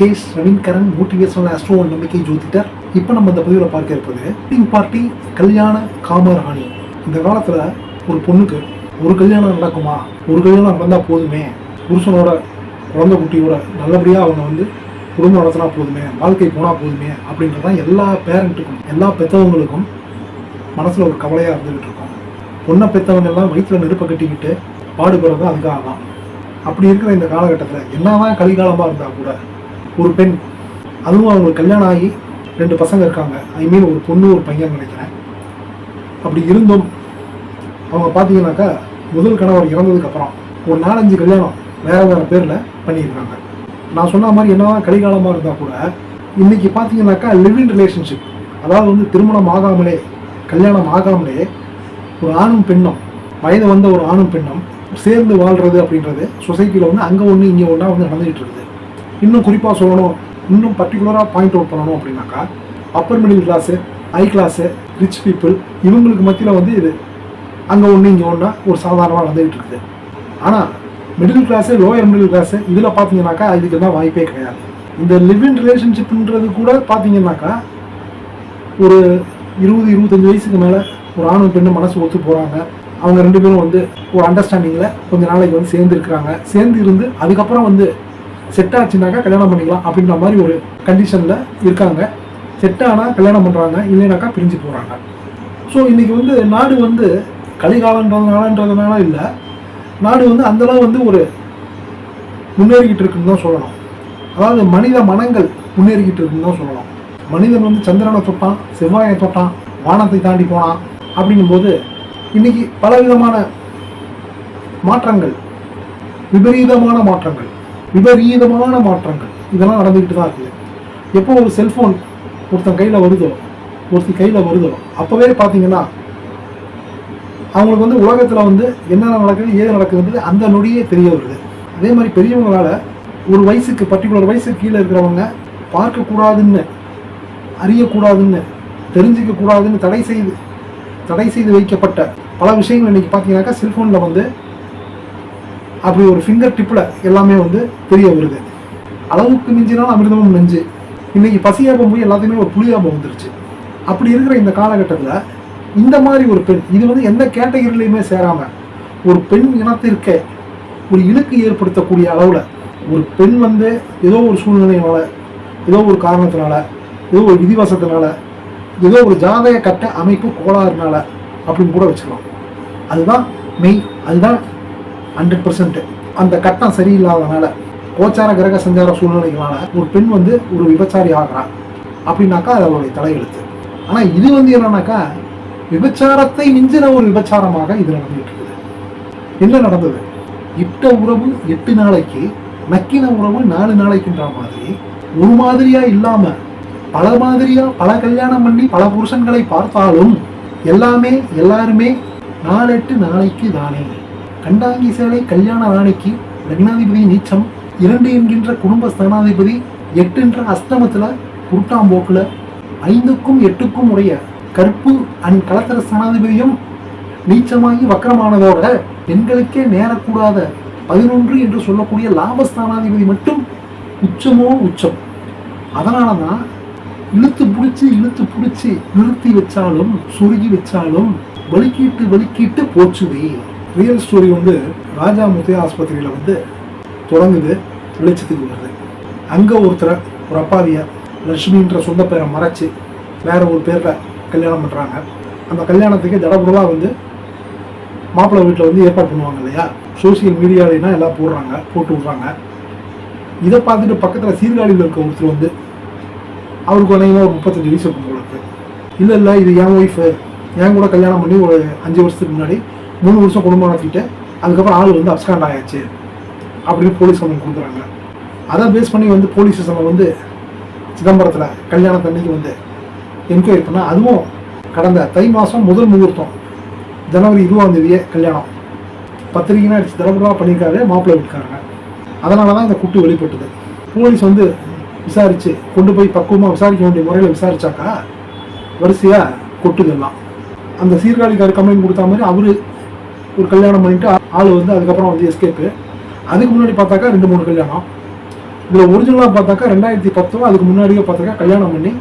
நமஸ்காரம் நஜேஷ் Raveenkaran motivational astro நம்பிக்கை ஜோதிடர். இப்போ நம்ம இந்த பதிவில் பார்க்க இருப்பது வெட்டிங் பார்ட்டி கல்யாண காமராணி. இந்த காலத்தில் ஒரு பொண்ணுக்கு ஒரு கல்யாணம் நடக்குமா? ஒரு கல்யாணம் நடந்தால் போதுமே. புருஷனோட குழந்தை குட்டியோட நல்லபடியாக அவங்க வந்து குடும்பம் நடத்தினா போதுமே. வாழ்க்கை போனால் போதுமே அப்படின்றது தான் எல்லா பேரண்ட்டுக்கும் எல்லா பெற்றவங்களுக்கும் மனசில் ஒரு கவலையாக இருந்துகிட்டு இருக்கும். பொண்ணை பெற்றவங்க எல்லாம் வயிற்றில் நெருப்பை கட்டிக்கிட்டு பாடுபடுறது அதுக்காக தான் அப்படி இருக்கிற இந்த காலகட்டத்தில் என்னதான் கலிகாலமாக இருந்தால் கூட ஒரு பெண். அதுவும் அவங்களுக்கு கல்யாணம் ஆகி ரெண்டு பசங்க இருக்காங்க. ஐ மீன் ஒரு பொண்ணு ஒரு பையன் நினைக்கிறேன். அப்படி இருந்தும் அவங்க பார்த்தீங்கன்னாக்கா முதல் கணவர் இறந்ததுக்கப்புறம் ஒரு நாலஞ்சு கல்யாணம் வேற வேற பேரில் பண்ணியிருக்காங்க. நான் சொன்ன மாதிரி என்னதான் கலிகாலமாக இருந்தால் கூட இன்னைக்கு பார்த்தீங்கன்னாக்கா லிவிங் ரிலேஷன்ஷிப் அதாவது வந்து திருமணம் ஆகாமலே கல்யாணம் ஆகாமலே ஒரு ஆணும் பெண்ணும் வயது வந்த ஒரு ஆணும் பெண்ணும் சேர்ந்து வாழ்றது அப்படின்றது சொசைட்டியில் வந்து அங்கே ஒன்று இங்கே ஒன்றா வந்து நடந்துகிட்டு இருக்குது. இன்னும் குறிப்பாக சொல்லணும். இன்னும் பர்டிகுலராக பாயிண்ட் அவுட் பண்ணணும் அப்படின்னாக்கா upper middle class high class rich people இவங்களுக்கு மத்தியில் வந்து இது. அங்கே ஒன்று இங்கே ஒன்றா ஒரு சாதாரணமாக நடந்துகிட்டு இருக்குது. ஆனால் middle class lower middle class இதில் பார்த்தீங்கன்னாக்கா இதுக்கு தான் வாய்ப்பே கிடையாது. இந்த லிவ் இன் ரிலேஷன்ஷிப்ன்றது கூட பார்த்தீங்கன்னாக்கா ஒரு இருபது இருபத்தஞ்சி வயசுக்கு மேலே ஒரு ஆணும் பெண்ணும் மனசு ஒத்து போகிறாங்க அவங்க ரெண்டு பேரும் வந்து ஒரு அண்டர்ஸ்டாண்டிங்கில் கொஞ்ச நாளைக்கு வந்து சேர்ந்து இருக்கிறாங்க சேர்ந்து இருந்து அதுக்கப்புறம் வந்து செட் ஆச்சுனாக்கா கல்யாணம் பண்ணிக்கலாம் அப்படின்ற மாதிரி ஒரு கண்டிஷனில் இருக்காங்க. செட் ஆனால் கல்யாணம் பண்ணுறாங்க இல்லைனாக்கா பிரிஞ்சு போகிறாங்க ஸோ இன்றைக்கி வந்து நாடு வந்து கலிகாலன்றதுனாலன்றதுனால இல்லை நாடு வந்து அந்தளவு வந்து ஒரு முன்னேறிக்கிட்டு இருக்குன்னு தான் சொல்லணும். அதாவது மனித மனங்கள் முன்னேறிக்கிட்டு இருக்குன்னு தான் சொல்லலாம் மனிதன் வந்து சந்திரனை தொட்டான் செவ்வாயை தொட்டான் வானத்தை தாண்டி போனான் அப்படிங்கும்போது இன்னைக்கு பலவிதமான மாற்றங்கள் விபரீதமான மாற்றங்கள் விபரீதமான மாற்றங்கள். இதெல்லாம் நடந்துக்கிட்டு தான் இருக்குது. எப்போ ஒரு செல்ஃபோன் ஒருத்தன் கையில் வருதோ ஒருத்தி கையில் வருதோ அப்போவே பார்த்தீங்கன்னா அவங்களுக்கு வந்து உலகத்தில் வந்து என்ன நடக்குது ஏது நடக்குதுன்றது அந்த நொடியே தெரிய வருது. அதே மாதிரி பெரியவங்களால ஒரு வயசுக்கு பர்டிகுலர் வயசுக்கு கீழே இருக்கிறவங்க பார்க்கக்கூடாதுன்னு அறியக்கூடாதுன்னு தெரிஞ்சிக்கக்கூடாதுன்னு தடை செய்து தடை செய்து வைக்கப்பட்ட பல விஷயங்கள் இன்றைக்கி பார்த்தீங்கன்னாக்கா செல்ஃபோனில் வந்து அப்படி ஒரு ஃபிங்கர் டிப்பில் எல்லாமே வந்து தெரிய வருது. அளவுக்கு மிஞ்சினால் அமிர்தமும் நெஞ்சு இன்னைக்கு பசியாபம் போய் எல்லாத்தையுமே ஒரு புளியாபம் வந்துருச்சு. அப்படி இருக்கிற இந்த காலகட்டத்தில் இந்த மாதிரி ஒரு பெண் இது வந்து எந்த கேட்டகரிலையுமே சேராமல் ஒரு பெண் இனத்திற்கே ஒரு இழுக்கு ஏற்படுத்தக்கூடிய அளவில் ஒரு பெண் வந்து ஏதோ ஒரு சூழ்நிலையினால ஏதோ ஒரு காரணத்தினால ஏதோ ஒரு விதிவசத்தினால ஏதோ ஒரு ஜாதக கட்ட அமைப்பு கோளாறுனால அப்படின்னு கூட வச்சுக்கலாம். அதுதான் மெய் அதுதான் ஹண்ட்ரட் பர்சன்ட் அந்த கட்டம் சரியில்லாதனால கோச்சார கிரக சஞ்சார சூழ்நிலைகளால ஒரு பெண் வந்து ஒரு விபச்சாரி ஆகிறான் அப்படின்னாக்கா அது அவருடைய தலையெழுத்து. ஆனால் இது வந்து என்னன்னாக்கா விபச்சாரத்தை மிஞ்சின ஒரு விபச்சாரமாக இது நடந்துட்டு இருக்குது என்ன நடந்தது? இட்ட உறவு எட்டு நாளைக்கு நக்கின உறவு நாலு நாளைக்குன்ற மாதிரி ஒரு மாதிரியா இல்லாம பல மாதிரியா பல கல்யாணம் பண்ணி பல புருஷன்களை பார்த்தாலும் எல்லாமே எல்லாருமே நாலெட்டு நாளைக்கு தானே. கண்டாங்கி சேலை கல்யாண ராணிக்கு லக்னாதிபதி நீச்சம் இரண்டு என்கின்ற குடும்ப ஸ்தானாதிபதி எட்டுன்ற அஸ்தமத்தில் குருட்டாம்போக்கில் ஐந்துக்கும் எட்டுக்கும் உடைய கற்பு அண்ட் கலத்தர ஸ்தானாதிபதியும் நீச்சமாகி வக்கரமானதோட பெண்களுக்கே நேரக்கூடாத பதினொன்று என்று சொல்லக்கூடிய லாபஸ்தானாதிபதி மட்டும் உச்சமோ உச்சம். அதனால தான் இழுத்து பிடிச்சி இழுத்து பிடிச்சி நிறுத்தி வச்சாலும் சுருகி வச்சாலும் வலிக்கிட்டு வலிக்கிட்டு போச்சுவே ரியல் ஸ்டோரி வந்து ராஜா முத்தையா ஆஸ்பத்திரியில் வந்து தொடங்குது வெளிச்சத்துக்கு வருது. அங்கே ஒருத்தரை ஒரு அப்பாவியை லட்சுமின்ற சொந்த பேரை மறைச்சி வேற ஒரு பேரில் கல்யாணம் பண்ணுறாங்க அந்த கல்யாணத்துக்கு தடபுடலாக வந்து மாப்பிள்ளை வீட்டில் வந்து ஏற்பாடு பண்ணுவாங்க இல்லையா? சோசியல் மீடியாவிலாம் எல்லாம் போடுறாங்க போட்டு விட்றாங்க. இதை பார்த்துட்டு பக்கத்தில் சீர்காழியில் இருக்க ஒருத்தர் வந்து அவருக்கு அநேகமாக ஒரு முப்பத்தஞ்சு வயசு இருக்கும் போல இல்லை இல்லை இது என் ஒய்ஃபு என் கூட கல்யாணம் பண்ணி ஒரு அஞ்சு வருஷத்துக்கு முன்னாடி மூணு வருஷம் குடும்பம் நடத்திட்டு அதுக்கப்புறம் ஆள் வந்து அப்ஸ்காண்ட் ஆயாச்சு. அப்படின்னு போலீஸ் கம்ப்ளைண்ட் கொடுக்குறாங்க. அதை பேஸ் பண்ணி வந்து போலீஸ் ஸ்டேஷனில் வந்து சிதம்பரத்தில் கல்யாணத்தன்னைக்கு வந்து என்கொயரி பண்ணால் அதுவும் கடந்த தை மாதம் முதல் முகூர்த்தம் ஜனவரி இருபதாம் தேதியே கல்யாணம். பத்திரிகைனா அடிச்சு தடபுடலாக பண்ணியிருக்காரு மாப்பிள்ளை வீட்டுக்காரங்க. அதனால தான் இந்த குட்டு வெளிப்பட்டது. போலீஸ் வந்து விசாரித்து கொண்டு போய் பக்குவமாக விசாரிக்க வேண்டிய முறையில் விசாரித்தாக்கா வரிசையாக கொட்டுதெல்லாம் அந்த சீர்காழிக்கார் கம்ப்ளைண்ட் கொடுத்த மாதிரி அவர் ஒரு கல்யாணம் பண்ணிட்டு ஆள் வந்து அதுக்கப்புறம் வந்து எஸ்கேப்பு அதுக்கு முன்னாடி பார்த்தாக்கா ரெண்டு மூணு கல்யாணம். இதில் ஒரிஜினலாக பார்த்தாக்கா ரெண்டாயிரத்தி பத்தோ அதுக்கு முன்னாடியோ பார்த்தாக்கா கல்யாணம் பண்ணி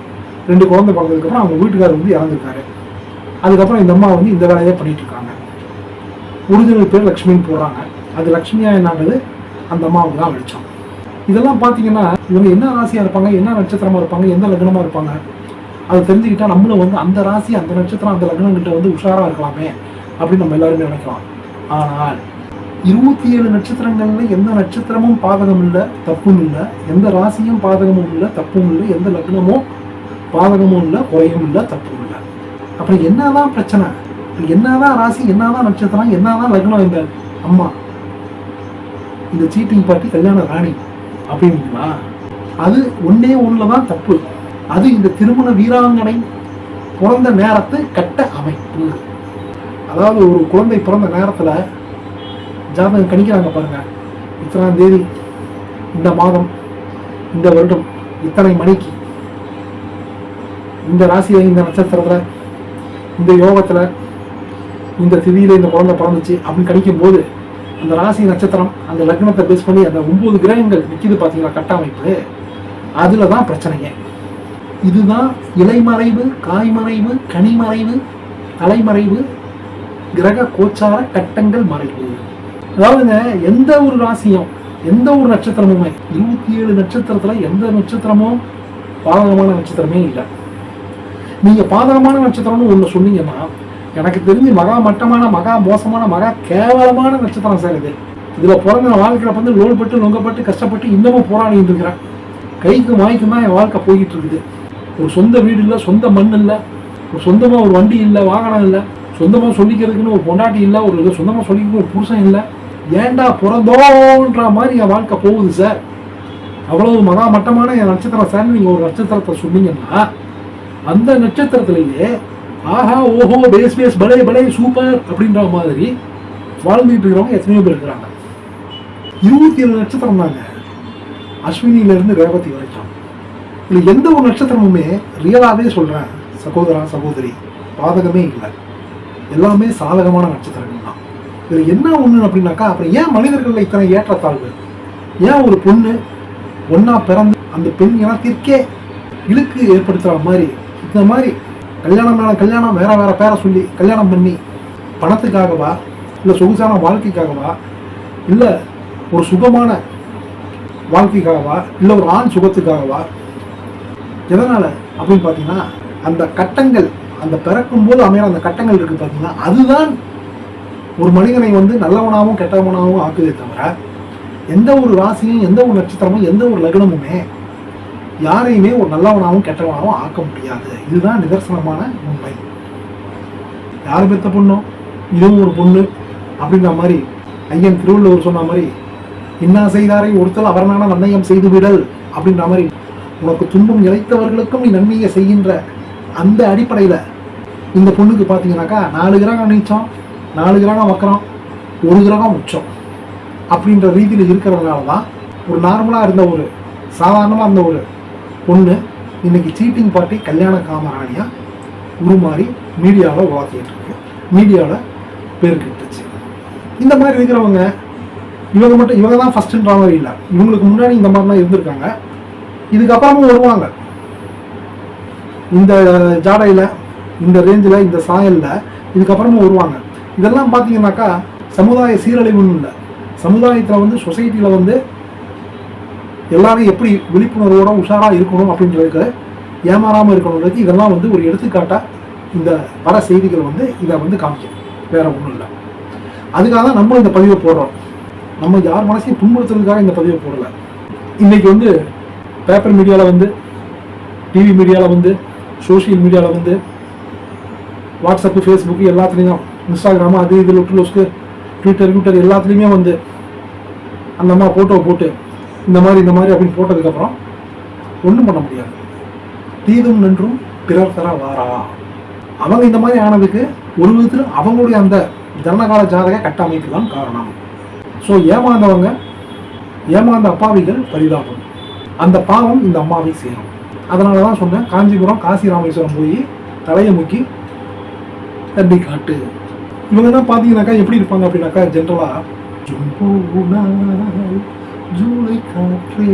ரெண்டு குழந்தை பிறந்ததுக்கப்புறம் அவங்க வீட்டுக்காரர் வந்து இறந்துருக்காரு. அதுக்கப்புறம் இந்த அம்மா வந்து இந்த வேலையை பண்ணிட்டு இருக்காங்க. ஒரிஜினல் பேர் லக்ஷ்மின்னு போடுறாங்க. அது லக்ஷ்மியா என்னாங்கிறது அந்த அம்மாவுக்கு தான் வெளிச்சம் இதெல்லாம் பார்த்தீங்கன்னா இவங்க என்ன ராசியாக இருப்பாங்க என்ன நட்சத்திரமாக இருப்பாங்க எந்த லக்னமாக இருப்பாங்க அதை தெரிஞ்சுக்கிட்டால் நம்மளும் வந்து அந்த ராசி அந்த நட்சத்திரம் அந்த லக்னம் கிட்ட வந்து உஷாராக இருக்கலாமே. அப்படின்னு நம்ம எல்லாருமே நினைக்கலாம். ஆனால் இருபத்தி ஏழு நட்சத்திரங்கள்ல எந்த நட்சத்திரமும் பாதகம் இல்லை தப்பும் இல்லை. எந்த ராசியும் பாதகமும் இல்லை தப்பும் இல்லை. எந்த லக்னமும் பாதகமும் இல்லை குறையும் இல்லை தப்பும் இல்லை. அப்புறம் என்னதான் பிரச்சனை? என்னதான் ராசி என்னதான் நட்சத்திரம் என்னதான் லக்னம் இந்த அம்மா இந்த சீட்டிங் பார்ட்டி கல்யாண ராணி அப்படின்னா அது ஒன்னே ஒண்ணுல தான் தப்பு. அது இந்த திருமண வீராங்கனை பிறந்த நேரத்தை கட்ட அமைப்பு. அதாவது ஒரு குழந்தை பிறந்த நேரத்தில் ஜாதகம் கணிக்கிறாங்க பாருங்கள் இத்தனாம் தேதி இந்த மாதம் இந்த வருடம் இத்தனை மணிக்கு. இந்த ராசியில் இந்த நட்சத்திரத்தில் இந்த யோகத்தில் இந்த திதியில இந்த குழந்தை பிறந்துச்சு அப்படின்னு கணிக்கும் போது அந்த ராசி நட்சத்திரம் அந்த லக்னத்தை பேஸ் பண்ணி அந்த ஒம்பது கிரகங்கள் நிற்கிது பார்த்தீங்களா கட்டமைப்பு? அதில் தான் பிரச்சனைங்க. இதுதான் இலைமறைவு காய்மறைவு கனிமறைவு தலைமறைவு கிரக கோச்சார கட்டங்கள் மறைவு. அதாவதுங்க எந்த ஒரு ராசியும் எந்த ஒரு நட்சத்திரமுமே இருபத்தி ஏழு நட்சத்திரத்துல எந்த நட்சத்திரமும் பாதகமான நட்சத்திரமே இல்லை. நீங்க பாதகமான நட்சத்திரம்னு ஒண்ணு சொன்னீங்கன்னா எனக்கு தெரிஞ்சு மகா மட்டமான மகா மோசமான மகா கேவலமான நட்சத்திரம் சார் இது. இதுல பிறந்த வாழ்க்கையில் வந்து லோல்பட்டு நொங்கப்பட்டு கஷ்டப்பட்டு இன்னமும் போராடிட்டு இருக்கிறேன் கைக்கு வாய்க்கும் தான் என் வாழ்க்கை போய்கிட்டு இருக்குது. ஒரு சொந்த வீடு இல்லை சொந்த மண் இல்லை ஒரு சொந்தமா ஒரு வண்டி இல்லை வாகனம் இல்லை சொந்தமாக சொல்லிக்கிறதுக்குன்னு ஒரு பொண்டாட்டி இல்லை ஒரு இது சொந்தமாக சொல்லிக்கிறதுக்கு ஒரு புருஷன் இல்லை. ஏன்டா பிறந்தோன்ற மாதிரி என் வாழ்க்கை போகுது சார் அவ்வளவு மகா மட்டமான என் நட்சத்திரம் சார் நீங்கள் ஒரு நட்சத்திரத்தை சொன்னீங்கன்னா அந்த நட்சத்திரத்திலேயே ஆஹா ஓஹோ பேஸ் பேஸ் பலே பலே சூப்பர் அப்படின்ற மாதிரி வாழ்ந்துட்டு இருக்கிறவங்க எத்தனையோ பேர் இருக்கிறாங்க. இருபத்தி ஏழு நட்சத்திரம் தாங்க அஸ்வினியிலேருந்து ரேவதி வரைக்கும். இல்லை எந்த ஒரு நட்சத்திரமுமே ரியலாகவே சொல்கிறேன் சகோதரா சகோதரி பாதகமே இல்லை. எல்லாமே சாதகமான நட்சத்திரங்கள் தான். இதில் என்ன ஒன்று அப்படின்னாக்கா அப்புறம் ஏன் மனிதர்களில் இத்தனை ஏற்றத்தாழ்வு? ஏன் ஒரு பொண்ணு ஒன்றா பிறந்து அந்த பெண் இனத்திற்கே இழுக்கு ஏற்படுத்துகிற மாதிரி இந்த மாதிரி கல்யாணம் மேலே கல்யாணம் வேற வேற பேரை சொல்லி கல்யாணம் பண்ணி பணத்துக்காகவா இல்லை சொகுசான வாழ்க்கைக்காகவா இல்லை ஒரு சுகமான வாழ்க்கைக்காகவா இல்லை ஒரு ஆண் சுகத்துக்காகவா? எதனால்? அப்படின்னு பார்த்தீங்கன்னா அந்த கட்டங்கள் அந்த பிறக்கும் போது அமையிற அந்த கட்டங்கள் இருக்கு பார்த்தீங்கன்னா அதுதான் ஒரு மனிதனை வந்து நல்லவனாகவும் கெட்டவனாகவும் ஆக்குதே தவிர எந்த ஒரு ராசியும் எந்த ஒரு நட்சத்திரமும் எந்த ஒரு லக்னமுமே யாரையுமே ஒரு நல்லவனாகவும் கெட்டவனாகவும் ஆக்க முடியாது. இதுதான் நிதர்சனமான உண்மை. யார் பெத்த பொண்ணோ? இதுவும் ஒரு பொண்ணு அப்படின்ற மாதிரி ஐயன் திருவள்ளுவர் சொன்ன மாதிரி இன்னா செய்தாரை ஒருத்தல் அவரனான நன்னயம் செய்து விடல் அப்படின்ற மாதிரி உனக்கு துன்பம் இழைத்தவர்களுக்கும் நீ நன்மையை செய்கின்ற அந்த அடிப்படையில் இந்த பொண்ணுக்கு பார்த்தீங்கன்னாக்கா நாலு கிரகம் நீச்சம் நாலு கிரகம் வக்கரம் ஒரு கிரகம் உச்சம் அப்படின்ற ரீதியில் இருக்கிறதுனால தான் ஒரு நார்மலாக இருந்த ஒரு சாதாரணமாக இருந்த ஒரு பொண்ணு இன்னைக்கு சீட்டிங் பார்ட்டி கல்யாண காமராணியாக உருமாறி மீடியாவில் உலாத்திட்டு இருக்கு மீடியாவில் பேர் இந்த மாதிரி இருக்கிறவங்க இவங்க மட்டும் இவங்க தான் ஃபஸ்ட்டுன்ற மாதிரி இல்லை. இவங்களுக்கு முன்னாடி இந்த மாதிரிலாம் இருந்திருக்காங்க. இதுக்கப்புறமும் வருவாங்க. இந்த ஜாடையில் இந்த ரேஞ்சில் இந்த சாயலில் இதுக்கப்புறமும் வருவாங்க. இதெல்லாம் பார்த்தீங்கன்னாக்கா சமுதாய சீரழிவுன்னு இல்லை. சமுதாயத்தில் வந்து சொசைட்டியில் வந்து எல்லாரும் எப்படி விழிப்புணர்வோட உஷாராக இருக்கணும் அப்படின்றதுக்கு ஏமாறாமல் இருக்கணுன்றது இதெல்லாம் வந்து ஒரு எடுத்துக்காட்டாக இந்த வர செய்திகள் வந்து இதை வந்து காமிக்கும் வேற ஒன்றும் இல்லை. அதுக்காக தான் நம்ம இந்த பதிவை போடுறோம். நம்ம யார் மனசையும் புண்படுத்துறதுக்காக இந்த பதிவை போடலை. இன்றைக்கி வந்து பேப்பர் மீடியாவில் வந்து டிவி மீடியாவில் வந்து சோஷியல் மீடியாவில் வந்து வாட்ஸ்அப்பு ஃபேஸ்புக்கு எல்லாத்துலேயும் இன்ஸ்டாகிராமு அது இது லுட்லோஸ்க்கு ட்விட்டர் ட்விட்டர் எல்லாத்துலேயுமே வந்து அந்த அம்மா ஃபோட்டோ போட்டு இந்த மாதிரி இந்த மாதிரி அப்படின்னு போட்டதுக்கப்புறம் ஒன்றும் பண்ண முடியாது. தீதும் நின்றும் பிறர் தர வாரா. அவங்க இந்த மாதிரி ஆனதுக்கு ஒரு விதத்தில் அவங்களுடைய அந்த ஜனகால ஜாதக கட்டமைப்பு தான் காரணம். ஸோ ஏமாந்தவங்க ஏமாந்த அப்பாவிகள் பரிதாபம். அந்த பாவம் இந்த அம்மாவை சேரும். அதனால தான் சொன்னேன் காஞ்சிபுரம் காசி ராமேஸ்வரம் போய் தலையை முக்கி தண்ணி காட்டு. இவங்க தான் பார்த்தீங்கன்னாக்கா எப்படி இருப்பாங்க அப்படின்னாக்கா ஜென்ரலாக ஜூலை காற்றே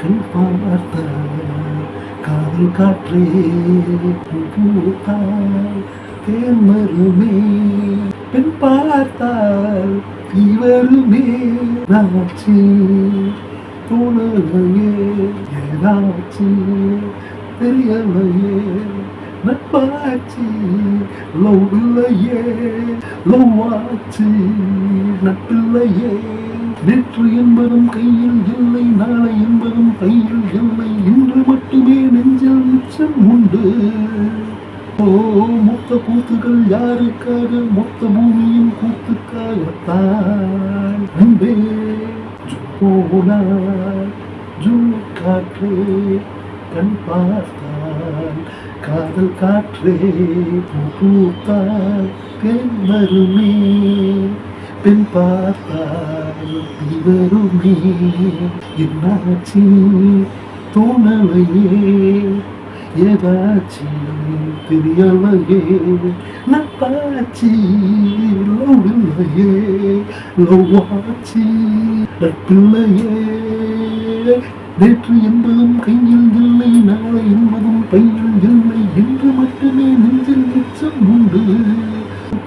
கண் பார்த்த காதல் காற்றே பூத்தால் தேன் மருமே பெண் பார்த்தால் தீவருமே நாச்சி தோணலையே ஏதாச்சு தெரியலையே நட்பாச்சு லவ் இல்லையே லவ் ஆச்சு நட்டில்லையே நேற்று என்பதும் கையில் இல்லை நாளை என்பதும் கையில் இல்லை இன்று மட்டுமே நெஞ்சில் மிச்சம் உண்டு. ஓ மொத்த கூத்துகள் யாருக்காக மொத்த பூமியும் கூத்துக்காகத்தான் அன்பே. போனாய் ஜூ காற்றே கண் பார்த்தால் காதல் காற்றே பூ பூத்தால் பெண் வருமே பெண் பார்த்தால் நீ வருமே. என்னாச்சு? தோணலையே ஏதாச்சு தெரியலையே. நப்பாச்சி லவ் இல்லையே லவ் ஆச்சி நட்பில்லையே நேற்று என்பதும் கையில் இல்லை நாளை என்பதும் பையில் இல்லை என்று மட்டுமே நெஞ்சில் மிச்சம் உண்டு.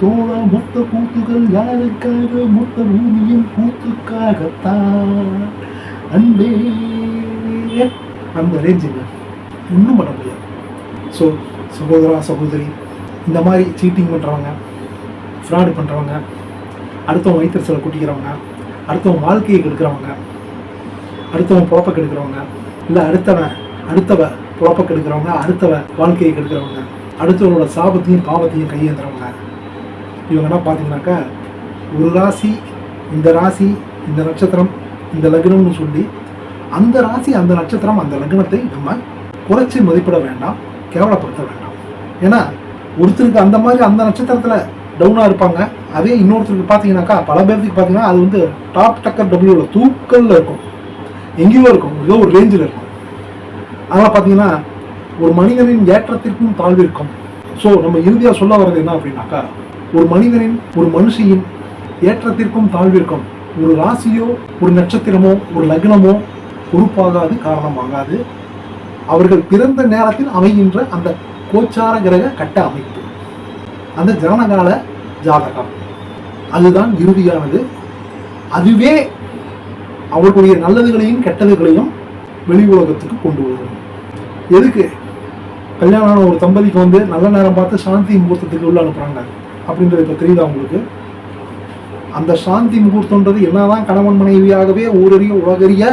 தோழா மொத்த கூத்துகள் யாருக்காக மொத்த பூமியின் கூத்துக்காகத்தான் அன்பே அந்த ரேஞ்சுங்க ஒன்றும் பண்ண முடியாது. ஸோ சகோதரா சகோதரி இந்த மாதிரி சீட்டிங் பண்ணுறவங்க ஃப்ராடு பண்ணுறவங்க அடுத்தவங்க வயிற்றுச்சலை கூட்டிக்கிறவங்க அடுத்தவங்க வாழ்க்கையை கெடுக்கிறவங்க. அடுத்தவன் புழப்ப கெடுக்கிறவங்க. இல்லை அடுத்தவன் அடுத்தவ புழப்ப கெடுக்கிறவங்க அடுத்தவ வாழ்க்கையை கெடுக்கிறவங்க. அடுத்தவங்களோட சாபத்தையும் பாவத்தையும் கையேந்துறவங்க. இவங்கெல்லாம் பார்த்தீங்கன்னாக்கா ஒரு ராசி இந்த ராசி இந்த நட்சத்திரம் இந்த லக்னம்னு சொல்லி அந்த ராசி அந்த நட்சத்திரம் அந்த லக்னத்தை நம்ம குறைச்சி மதிப்பிட வேண்டாம் கேவலப்படுத்த வேண்டாம். ஏன்னா ஒருத்தருக்கு அந்த மாதிரி அந்த நட்சத்திரத்தில் டவுனாக இருப்பாங்க. அதே இன்னொருத்தருக்கு பார்த்தீங்கன்னாக்கா பல பேர்த்துக்கு பார்த்தீங்கன்னா அது வந்து டாப் டக்கர் டபிள்யூவில் தூக்கல்ல இருக்கும். எங்கேயோ இருக்கும். ஏதோ ஒரு ரேஞ்சில் இருக்கும். அதெல்லாம் பார்த்தீங்கன்னா ஒரு மனிதனின் ஏற்றத்திற்கும் தாழ்விற்கும் ஸோ நம்ம இறுதியாக சொல்ல வர்றது என்ன அப்படின்னாக்கா ஒரு மனிதனின் ஒரு மனுஷியின் ஏற்றத்திற்கும் தாழ்விற்கும் ஒரு ராசியோ ஒரு நட்சத்திரமோ ஒரு லக்னமோ பொறுப்பாகாது காரணமாகாது. அவர்கள் பிறந்த நேரத்தில் அமைகின்ற அந்த கோச்சார கிரக கட்ட அமைப்பு. அந்த ஜனனகால ஜாதகம். அதுதான் இறுதியானது அதுவே அவர்களுடைய நல்லதுகளையும் கெட்டதுகளையும் வெளி உலகத்துக்கு கொண்டு வரும் எதுக்கு? கல்யாணம் ஆன ஒரு தம்பதிக்கு வந்து நல்ல நேரம் பார்த்து சாந்தி முகூர்த்தத்துக்கு உள்ள அனுப்புகிறாங்க அப்படின்றது இப்போ தெரியுதா உங்களுக்கு? அந்த சாந்தி முகூர்த்தம்ன்றது என்னதான் கணவன் மனைவியாகவே ஊரறிய உலகறிய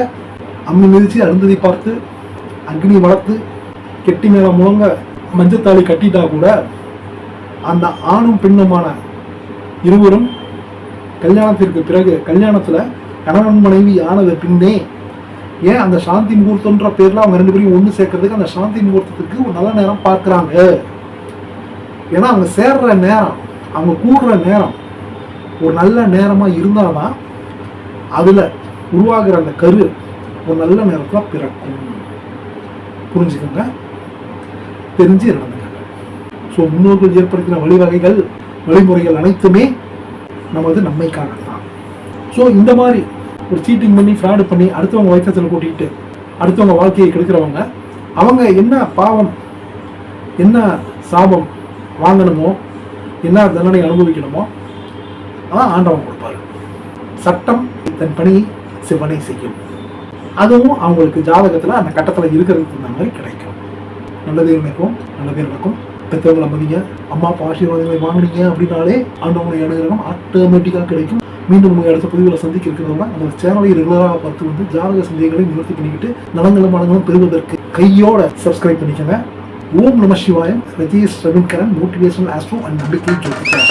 அம்மி மிதித்து அருந்ததி பார்த்து அக்னி வளர்த்து கெட்டி மேலே முழங்க மஞ்சத்தாளி கட்டிட்டா கூட அந்த ஆணும் பெண்ணுமான இருவரும் கல்யாணத்திற்கு பிறகு கல்யாணத்தில் கணவன் மனைவி ஆனது பின்னே ஏன் அந்த சாந்தி முகூர்த்தம்ன்ற பேரில் அவங்க ரெண்டு பேரையும் ஒன்று சேர்க்கறதுக்கு அந்த சாந்தி முகூர்த்தத்துக்கு ஒரு நல்ல நேரம் பார்க்குறாங்க. ஏன்னா அவங்க சேர்ற நேரம் அவங்க கூடுற நேரம் ஒரு நல்ல நேரமாக இருந்தாதான் அதில் உருவாகிற அந்த கரு ஒரு நல்ல நேரத்தில் பிறக்கும். புரிஞ்சுக்கோங்க தெரிஞ்சு நடந்துக்கங்க. ஸோ முன்னோர்கள் ஏற்படுத்தின வழிவகைகள் வழிமுறைகள் அனைத்துமே நமது நன்மைக்கானது தான் ஸோ இந்த மாதிரி ஒரு சீட்டிங் பண்ணி ஃப்ராடு பண்ணி அடுத்தவங்க வயிற்றத்தில் கூட்டிகிட்டு அடுத்தவங்க வாழ்க்கையை கெடுக்கிறவங்க அவங்க என்ன பாவம் என்ன சாபம் வாங்கணுமோ என்ன தண்டனை அனுபவிக்கணுமோ அதான் ஆண்டவன் கொடுப்பாரு. சட்டம் தன் பணியை சிவனை செய்யும். அதுவும் அவங்களுக்கு ஜாதகத்தில் அந்த கட்டத்தில் இருக்கிறதுக்கு தகுந்த மாதிரி கிடைக்கும். நல்லதே நினைக்கும் நல்லதே நடக்கும். பெற்றவங்களை மதிங்க அம்மா அப்பா ஆசீர்வாதங்களை வாங்கினீங்க அப்படின்னாலே ஆண்டவனுடைய அனுகிரகம் ஆட்டோமேட்டிக்காக கிடைக்கும். மீண்டும் உங்களை அடுத்த பதிவுகளை சந்திக்க இருக்கிறவங்க அந்த சேனலை ரெகுலராக பார்த்து வந்து ஜாதக சந்தேகங்களை நிவர்த்தி பண்ணிக்கிட்டு நலங்களும் மனங்களும் பெறுவதற்கு கையோட சப்ஸ்கிரைப் பண்ணிக்கோங்க. ஓம் நம Sivayam. Rajesh Raveenkaran motivational astro and நம்பிக்கை ஜோதிஷா